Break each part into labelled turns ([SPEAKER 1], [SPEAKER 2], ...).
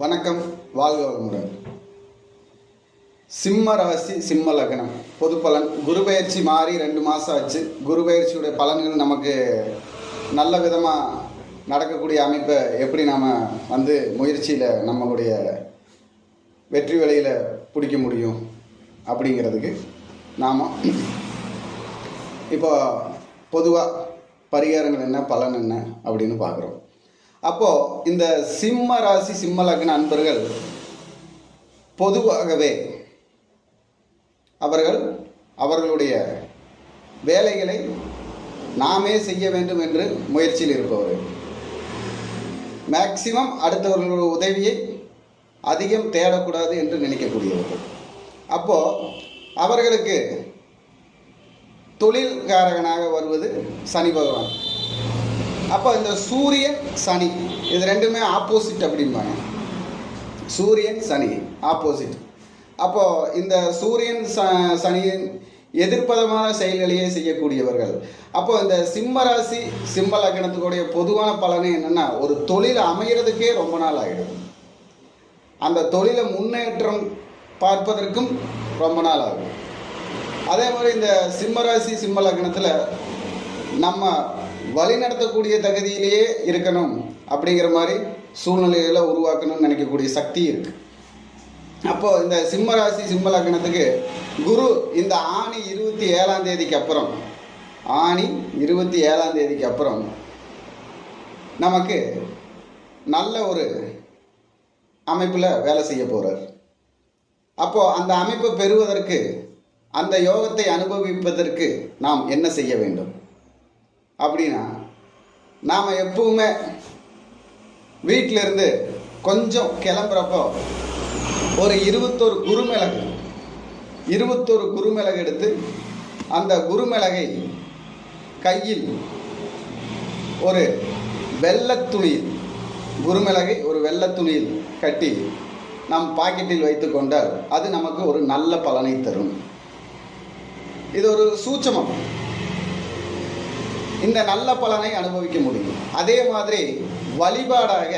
[SPEAKER 1] வணக்கம் வாழ்க வளமுடன். சிம்ம ராசி சிம்ம லக்னம். பொது பலன். குரு பயிற்சி மாறி ரெண்டு மாதம் ஆச்சு. குரு பயிற்சியுடைய பலன்கள் நமக்கு நல்ல விதமாக நடக்கக்கூடிய அமைப்பை எப்படி நாம் வந்து முயற்சியில் நம்மளுடைய வெற்றி வேலையில் பிடிக்க முடியும் அப்படிங்கிறதுக்கு நாம் இப்போ பொதுவாக பரிகாரங்கள் என்ன பலன் என்ன அப்படின்னு பார்க்குறோம். அப்போது இந்த சிம்ம ராசி சிம்ம லக்ன அன்பர்கள் பொதுவாகவே அவர்கள் அவர்களுடைய வேலைகளை நாமே செய்ய வேண்டும் என்று முயற்சியில் இருப்பவர்கள். மேக்சிமம் அடுத்தவர்களுடைய உதவியை அதிகம் தேடக்கூடாது என்று நினைக்கக்கூடியவர்கள். அப்போது அவர்களுக்கு தொழில்காரகனாக வருவது சனி பகவான். அப்போ இந்த சூரியன் சனி. இது ரெண்டுமே ஆப்போசிட் அப்படிம்பாங்க. சூரியன் சனி. ஆப்போசிட் அப்போ இந்த சூரியன் ச சனியின் எதிர்ப்பதமான செயல்களையே செய்யக்கூடியவர்கள். அப்போ இந்த சிம்ம ராசி சிம்ம லக்னத்துக்குடைய பொதுவான பலனே என்னென்னா ஒரு தொழில் அமைகிறதுக்கே ரொம்ப நாள் ஆகிடும் அந்த தொழிலை முன்னேற்றம் பார்ப்பதற்கும் ரொம்ப நாள் ஆகும். அதே மாதிரி இந்த சிம்ம ராசி சிம்ம லக்னத்தில் நம்ம வழிநடத்தக்கூடிய தகுதியிலேயே இருக்கணும் அப்படிங்கிற மாதிரி சூழ்நிலைகளை உருவாக்கணும்னு நினைக்கக்கூடிய சக்தி இருக்கு. அப்போ இந்த சிம்ம ராசி சிம்ம லக்னத்துக்கு குரு இந்த ஆணி இருபத்தி ஏழாம் தேதிக்கு அப்புறம் ஆணி இருபத்தி ஏழாம் தேதிக்கு அப்புறம் நமக்கு நல்ல ஒரு அமைப்பில் வேலை செய்ய போகிறார் அப்போது அந்த அமைப்பை பெறுவதற்கு அந்த யோகத்தை அனுபவிப்பதற்கு நாம் என்ன செய்ய வேண்டும்? அப்படின்னா நாம் எப்பவுமே வீட்டிலேருந்து கொஞ்சம் கிளம்புறப்போ ஒரு இருபத்தொரு குருமிளகு இருபத்தொரு குருமிளகு எடுத்து அந்த குருமிளகை கையில் ஒரு வெள்ளத்துணியில் குருமிளகை ஒரு வெள்ளத்துணியில் கட்டி நம் பாக்கெட்டில் வைத்து கொண்டால் அது நமக்கு ஒரு நல்ல பலனை தரும். இது ஒரு சூட்சமம். இந்த நல்ல பலனை அனுபவிக்க முடியும். அதே மாதிரி வழிபாடாக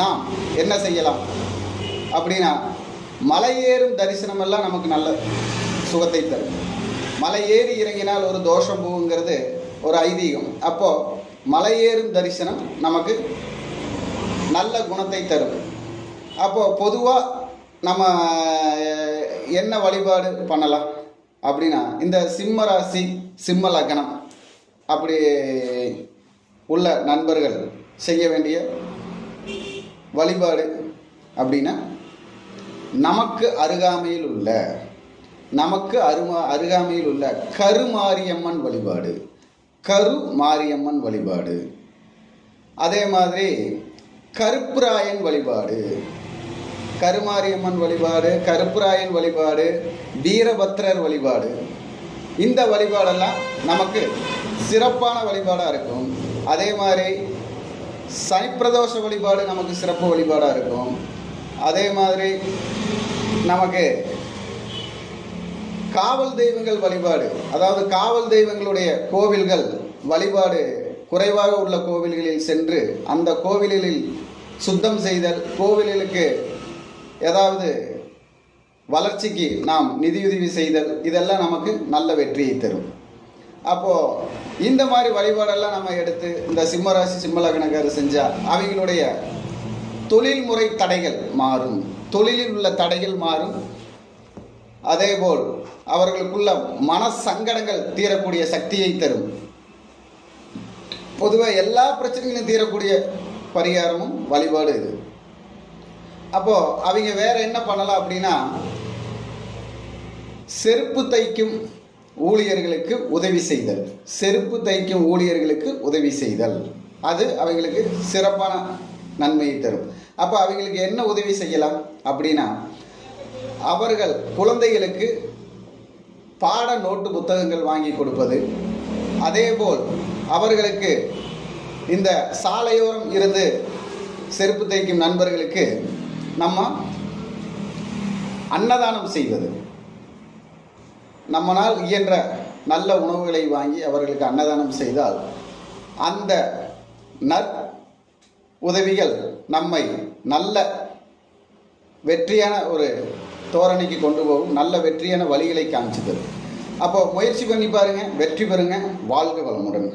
[SPEAKER 1] நாம் என்ன செய்யலாம்? அப்படின்னா மலையேறும் தரிசனம் எல்லாம் நமக்கு நல்ல சுகத்தை தரும். மலை ஏறி இறங்கினால் ஒரு தோஷம் போகுங்கிறது ஒரு ஐதீகம். அப்போது மலையேறும் தரிசனம் நமக்கு நல்ல குணத்தை தரும். அப்போது பொதுவாக நம்ம என்ன வழிபாடு பண்ணலாம்? அப்படின்னா இந்த சிம்ம ராசி சிம்ம லக்னம் அப்படி உள்ள நண்பர்கள் செய்ய வேண்டிய வழிபாடு அப்படின்னா நமக்கு அருகாமையில் உள்ள நமக்கு அருமா அருகாமையில் உள்ள கருமாரியம்மன் வழிபாடு கரு மாரியம்மன் வழிபாடு. அதே மாதிரி கருப்புராயன் வழிபாடு கருமாரியம்மன் வழிபாடு கருப்புராயன் வழிபாடு வீரபத்ரர் வழிபாடு இந்த வழிபாடெல்லாம் நமக்கு சிறப்பான வழிபாடாக இருக்கும். அதே மாதிரி சனிப்பிரதோஷ வழிபாடு நமக்கு சிறப்பு வழிபாடாக இருக்கும். அதே மாதிரி நமக்கு காவல் தெய்வங்கள் வழிபாடு அதாவது காவல் தெய்வங்களுடைய கோவில்கள் வழிபாடு குறைவாக உள்ள கோவில்களில் சென்று அந்த கோவில்களில் சுத்தம் செய்தல் கோவில்களுக்கு ஏதாவது வளர்ச்சிக்கு நாம் நிதியுதவி செய்தல் இதெல்லாம் நமக்கு நல்ல வெற்றியை தரும். அப்போது இந்த மாதிரி வழிபாடெல்லாம் நம்ம எடுத்து இந்த சிம்மராசி சிம்மலகனக்காரர் செஞ்சால் அவங்களுடைய தொழில்முறை தடைகள் மாறும். தொழிலில் உள்ள தடைகள் மாறும். அதேபோல் அவர்களுக்குள்ள மன சங்கடங்கள் தீரக்கூடிய சக்தியை தரும். பொதுவாக எல்லா பிரச்சனைகளும் தீரக்கூடிய பரிகாரமும் வழிபாடு இது. அப்போது அவங்க வேறு என்ன பண்ணலாம் அப்படின்னா செருப்பு தைக்கும் ஊழியர்களுக்கு உதவி செய்தல். செருப்பு தைக்கும் ஊழியர்களுக்கு உதவி செய்தல். அது அவங்களுக்கு சிறப்பான நன்மையை தரும். அப்போ அவங்களுக்கு என்ன உதவி செய்யலாம்? அப்படின்னா அவர்கள் குழந்தைகளுக்கு பாட நோட்டு புத்தகங்கள் வாங்கி கொடுப்பது. அதேபோல் அவர்களுக்கு இந்த சாலையோரம் இருந்து செருப்பு தைக்கும் நண்பர்களுக்கு நம்ம அன்னதானம் செய்வது. நம்மனால் இயன்ற நல்ல உணவுகளை வாங்கி அவர்களுக்கு அன்னதானம் செய்தால் அந்த நற் உதவிகள் நம்மை நல்ல வெற்றியான ஒரு தோரணைக்கு கொண்டு போகும் நல்ல வெற்றியான வழிகளை காமிச்சு தரும் அப்போ முயற்சி பண்ணி பாருங்க வெற்றி பெறுங்க வாழ்க வளமுடன்.